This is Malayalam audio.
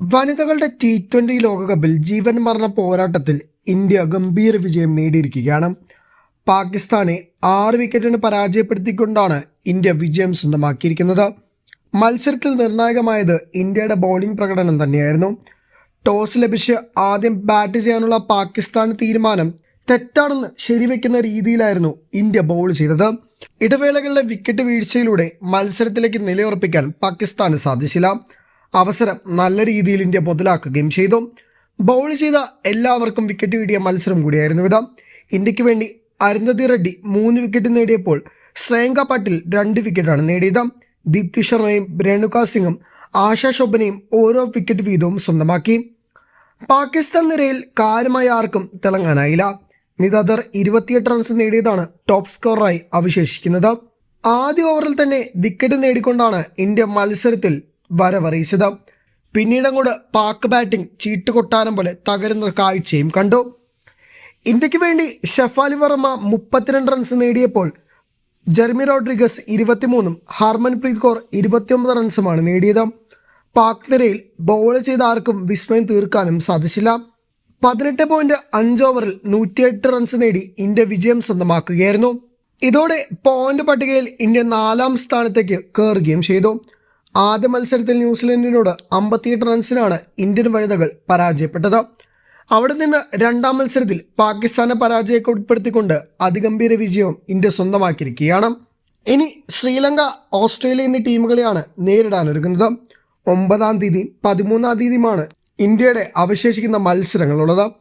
വനിതകളുടെ ടി ട്വന്റി ലോകകപ്പിൽ ജീവൻ മരണ പോരാട്ടത്തിൽ ഇന്ത്യ ഗംഭീര വിജയം നേടിയിരിക്കുകയാണ്. പാകിസ്ഥാനെ ആറ് വിക്കറ്റിന് പരാജയപ്പെടുത്തിക്കൊണ്ടാണ് ഇന്ത്യ വിജയം സ്വന്തമാക്കിയിരിക്കുന്നത്. മത്സരത്തിൽ നിർണായകമായത് ഇന്ത്യയുടെ ബൗളിംഗ് പ്രകടനം തന്നെയായിരുന്നു. ടോസ് ലഭിച്ച് ആദ്യം ബാറ്റ് ചെയ്യാനുള്ള പാകിസ്ഥാൻ തീരുമാനം തെറ്റാണെന്ന് ശരിവെക്കുന്ന രീതിയിലായിരുന്നു ഇന്ത്യ ബൗൾ ചെയ്തത്. ഇടവേളകളിലെ വിക്കറ്റ് വീഴ്ചയിലൂടെ മത്സരത്തിലേക്ക് നിലയുറപ്പിക്കാൻ പാകിസ്ഥാന് സാധിച്ചില്ല. അവസരം നല്ല രീതിയിൽ ഇന്ത്യ മുതലാക്കുകയും ചെയ്തു. ബൗൾ ചെയ്ത എല്ലാവർക്കും വിക്കറ്റ് വീടിയ മത്സരം കൂടിയായിരുന്നു ഇത്. ഇന്ത്യയ്ക്ക് വേണ്ടി അരുന്ധതി റെഡ്ഡി മൂന്ന് വിക്കറ്റ് നേടിയപ്പോൾ ശ്രേയങ്ക പാട്ടിൽ രണ്ട് വിക്കറ്റാണ് നേടിയത്. ദീപ്തി ശർമ്മയും രേണുക സിംഗും ആശാ ശോഭനയും ഓരോ വിക്കറ്റ് വീതവും സ്വന്തമാക്കി. പാകിസ്ഥാൻ നിരയിൽ കാര്യമായി ആർക്കും തിളങ്ങാനായില്ല. നിതാദർ ഇരുപത്തിയെട്ട് റൺസ് നേടിയതാണ് ടോപ്പ് സ്കോറായി അവശേഷിക്കുന്നത്. ആദ്യ ഓവറിൽ തന്നെ വിക്കറ്റ് നേടിക്കൊണ്ടാണ് ഇന്ത്യ മത്സരത്തിൽ വരവറിയിച്ചത്. പിന്നീട് പാക്ക് ബാറ്റിംഗ് ബാറ്റിംഗ് ചീട്ടുകൊട്ടാരം പോലെ തകരുന്ന കാഴ്ചയും കണ്ടു. ഇന്ത്യയ്ക്ക് വേണ്ടി ഷെഫാലി വർമ്മ മുപ്പത്തിരണ്ട് റൺസ് നേടിയപ്പോൾ ജെർമി റോഡ്രിഗസ് ഇരുപത്തിമൂന്നും ഹർമൻപ്രീത് കൗർ ഇരുപത്തിയൊമ്പത് റൺസുമാണ് നേടിയത്. പാക് നിരയിൽ ബോൾ ചെയ്ത ആർക്കും വിസ്മയം തീർക്കാനും സാധിച്ചില്ല. പതിനെട്ട് പോയിന്റ് അഞ്ച് ഓവറിൽ നൂറ്റിയെട്ട് റൺസ് നേടി ഇന്ത്യ വിജയം സ്വന്തമാക്കുകയായിരുന്നു. ഇതോടെ പോയിന്റ് പട്ടികയിൽ ഇന്ത്യ നാലാം സ്ഥാനത്തേക്ക് കയറുകയും ചെയ്തു. ആദ്യ മത്സരത്തിൽ ന്യൂസിലൻഡിനോട് അമ്പത്തിയെട്ട് റൺസിനാണ് ഇന്ത്യൻ വനിതകൾ പരാജയപ്പെട്ടത്. അവിടെ നിന്ന് രണ്ടാം മത്സരത്തിൽ പാകിസ്ഥാനെ പരാജയപ്പെടുത്തിക്കൊണ്ട് അതിഗംഭീര വിജയവും ഇന്ത്യ സ്വന്തമാക്കിയിരിക്കുകയാണ്. ഇനി ശ്രീലങ്ക ഓസ്ട്രേലിയ എന്നീ ടീമുകളെയാണ് നേരിടാനൊരുങ്ങുന്നത്. ഒമ്പതാം തീയതി പതിമൂന്നാം തീയതിയുമാണ് ഇന്ത്യയുടെ അവശേഷിക്കുന്ന മത്സരങ്ങളുള്ളത്.